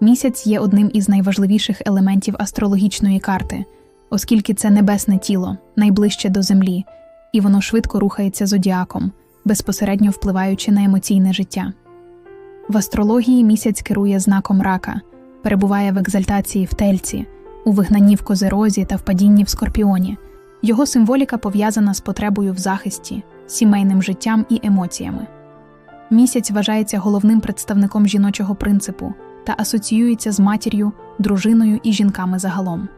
Місяць є одним із найважливіших елементів астрологічної карти, оскільки це небесне тіло, найближче до Землі, і воно швидко рухається зодіаком, безпосередньо впливаючи на емоційне життя. В астрології місяць керує знаком рака, перебуває в екзальтації в тельці, у вигнанні в козерозі та в падінні в скорпіоні. Його символіка пов'язана з потребою в захисті, сімейним життям і емоціями. Місяць вважається головним представником жіночого принципу та асоціюється з матір'ю, дружиною і жінками загалом.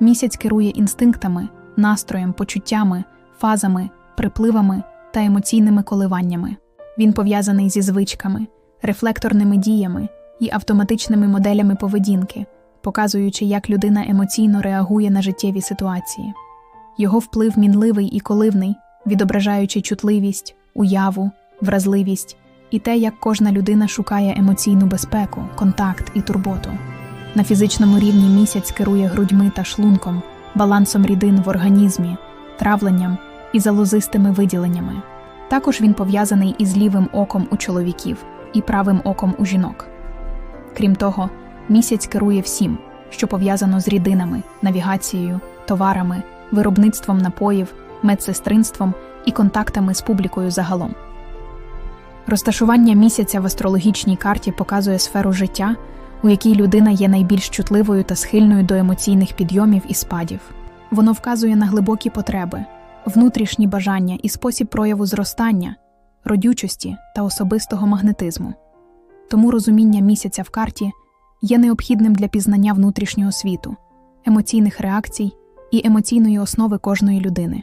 Місяць керує інстинктами, настроєм, почуттями, фазами, припливами та емоційними коливаннями. Він пов'язаний зі звичками, рефлекторними діями і автоматичними моделями поведінки, показуючи, як людина емоційно реагує на життєві ситуації. Його вплив мінливий і коливний, відображаючи чутливість, уяву, вразливість і те, як кожна людина шукає емоційну безпеку, контакт і турботу. На фізичному рівні місяць керує грудьми та шлунком, балансом рідин в організмі, травленням і залозистими виділеннями. Також він пов'язаний із лівим оком у чоловіків і правим оком у жінок. Крім того, місяць керує всім, що пов'язано з рідинами, навігацією, товарами, виробництвом напоїв, медсестринством і контактами з публікою загалом. Розташування місяця в астрологічній карті показує сферу життя, у якій людина є найбільш чутливою та схильною до емоційних підйомів і спадів. Воно вказує на глибокі потреби, внутрішні бажання і спосіб прояву зростання, родючості та особистого магнетизму. Тому розуміння місяця в карті є необхідним для пізнання внутрішнього світу, емоційних реакцій і емоційної основи кожної людини.